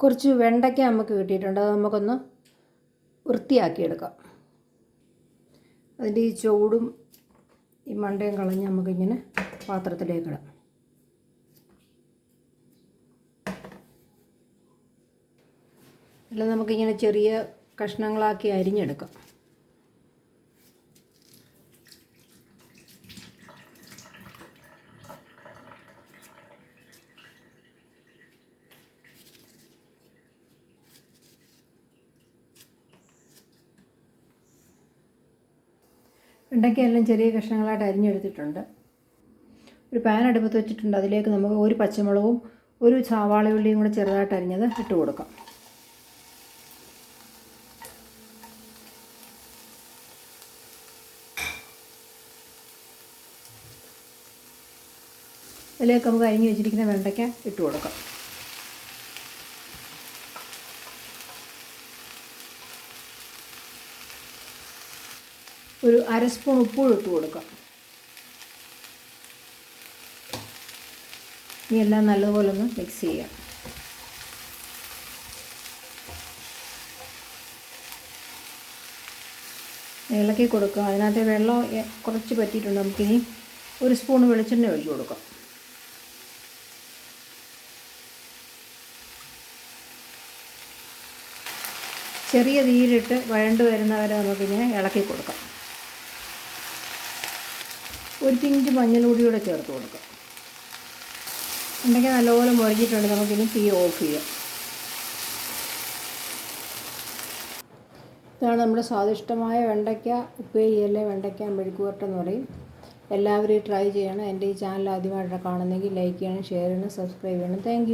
കുറച്ച് വെണ്ടയ്ക്ക നമുക്ക് കിട്ടിയിട്ടുണ്ട്. അത് നമുക്കൊന്ന് വൃത്തിയാക്കിയെടുക്കാം. അതിന്റെ ഈ ചൂടും ഈ മണ്ടയും കളഞ്ഞ് നമുക്കിങ്ങനെ പാത്രത്തിലേക്ക് ഇടാം. അല്ല നമുക്കിങ്ങനെ ചെറിയ കഷ്ണങ്ങളാക്കി അരിഞ്ഞെടുക്കാം. വെണ്ടയ്ക്കയെല്ലാം ചെറിയ കഷ്ണങ്ങളായിട്ട് അരിഞ്ഞെടുത്തിട്ടുണ്ട്. ഒരു പാൻ അടുപ്പത്ത് വെച്ചിട്ടുണ്ട്. അതിലേക്ക് നമുക്ക് ഒരു പച്ചമുളകും ഒരു സവാള ഉള്ളിയും കൂടെ ചെറുതായിട്ട് അരിഞ്ഞത് ഇട്ട് കൊടുക്കാം. അതിലേക്ക് നമുക്ക് അരിഞ്ഞ് വെച്ചിരിക്കുന്ന വെണ്ടയ്ക്ക ഇട്ട് കൊടുക്കാം. ഒരു അര സ്പൂൺ ഉപ്പും ഇട്ട് കൊടുക്കാം. ഇനി എല്ലാം നല്ലതുപോലെ ഒന്ന് മിക്സ് ചെയ്യാം. ഇളക്കി കൊടുക്കുക അതിനകത്ത് വെള്ളം കുറച്ച് പറ്റിയിട്ടുണ്ട്. നമുക്കിനി ഒരു സ്പൂൺ വെളിച്ചെണ്ണ ഒഴിച്ചു കൊടുക്കാം. ചെറിയ തീയിലിട്ട് വഴണ്ട് വരുന്നവരെ നമുക്കിങ്ങനെ ഇളക്കി കൊടുക്കാം. ഒരു പിഞ്ച് മഞ്ഞളൂടിയൂടെ ചേർത്ത് കൊടുക്കാം. ഉണ്ടെങ്കിൽ നല്ലപോലെ മുറിഞ്ഞിട്ടുണ്ട് നമുക്കിനി തീ ഓഫ് ചെയ്യാം. ഇതാണ് നമ്മുടെ സ്വാദിഷ്ടമായ വെണ്ടയ്ക്ക ഉപ്പേരിയല്ലേ വെണ്ടയ്ക്ക മെഴുക്കുവരട്ടെന്ന് പറയും. എല്ലാവരും ട്രൈ ചെയ്യണം. എന്റെ ഈ ചാനൽ ആദ്യമായിട്ടാണ് കാണുന്നെങ്കിൽ ലൈക്ക് ചെയ്യണം ഷെയർ ചെയ്യണം സബ്സ്ക്രൈബ് ചെയ്യണം. താങ്ക്